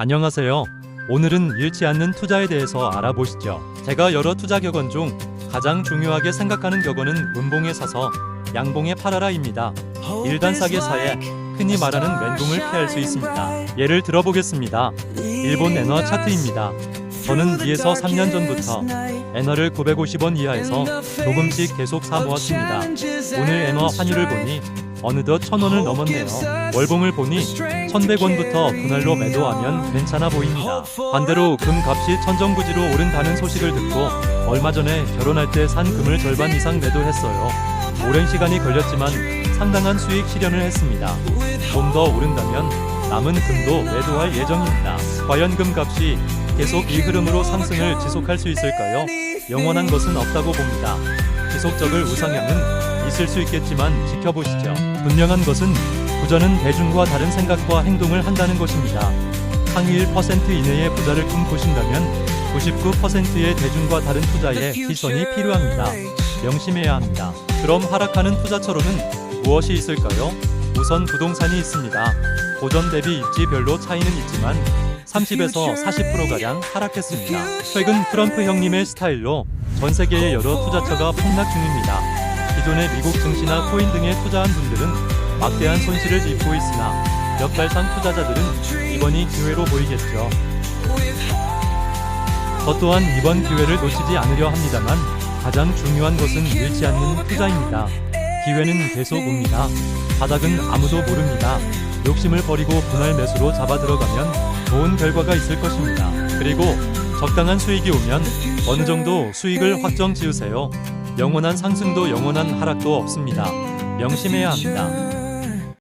안녕하세요. 오늘은 잃지 않는 투자에 대해서 알아보시죠. 제가 여러 투자 격언 중 가장 중요하게 생각하는 격언은 문봉에 사서 양봉에 팔아라입니다. 일단 싸게 사에 흔히 말하는 멘붕을 피할 수 있습니다. 예를 들어보겠습니다. 일본 엔화 차트입니다. 저는 2에서 3년 전부터 엔화를 950원 이하에서 조금씩 계속 사 모았습니다. 오늘 엔화 환율을 보니 어느덧 1000원을 넘었네요. 월봉을 보니 1100원부터 분할로 매도하면 괜찮아 보입니다. 반대로 금 값이 천정부지로 오른다는 소식을 듣고 얼마 전에 결혼할 때 산 금을 절반 이상 매도했어요. 오랜 시간이 걸렸지만 상당한 수익 실현을 했습니다. 좀 더 오른다면 남은 금도 매도할 예정입니다. 과연 금 값이 계속 이 흐름으로 상승을 지속할 수 있을까요? 영원한 것은 없다고 봅니다. 지속적을 우상향은 있을 수 있겠지만 지켜보시죠. 분명한 것은 부자는 대중과 다른 생각과 행동을 한다는 것입니다. 상위 1% 이내의 부자를 꿈꾸신다면 99%의 대중과 다른 투자에 시선이 필요합니다. 명심해야 합니다. 그럼 하락하는 투자처로는 무엇이 있을까요? 우선 부동산이 있습니다. 고전 대비 입지별로 차이는 있지만 30에서 40%가량 하락했습니다. 최근 트럼프 형님의 스타일로 전 세계의 여러 투자처가 폭락 중입니다. 기존의 미국 증시나 코인 등에 투자한 분들은 막대한 손실을 입고 있으나 역발상 투자자들은 이번이 기회로 보이겠죠. 저 또한 이번 기회를 놓치지 않으려 합니다만 가장 중요한 것은 잃지 않는 투자입니다. 기회는 계속 옵니다. 바닥은 아무도 모릅니다. 욕심을 버리고 분할 매수로 잡아 들어가면 좋은 결과가 있을 것입니다. 그리고 적당한 수익이 오면 어느 정도 수익을 확정 지으세요. 영원한 상승도 영원한 하락도 없습니다. 명심해야 합니다.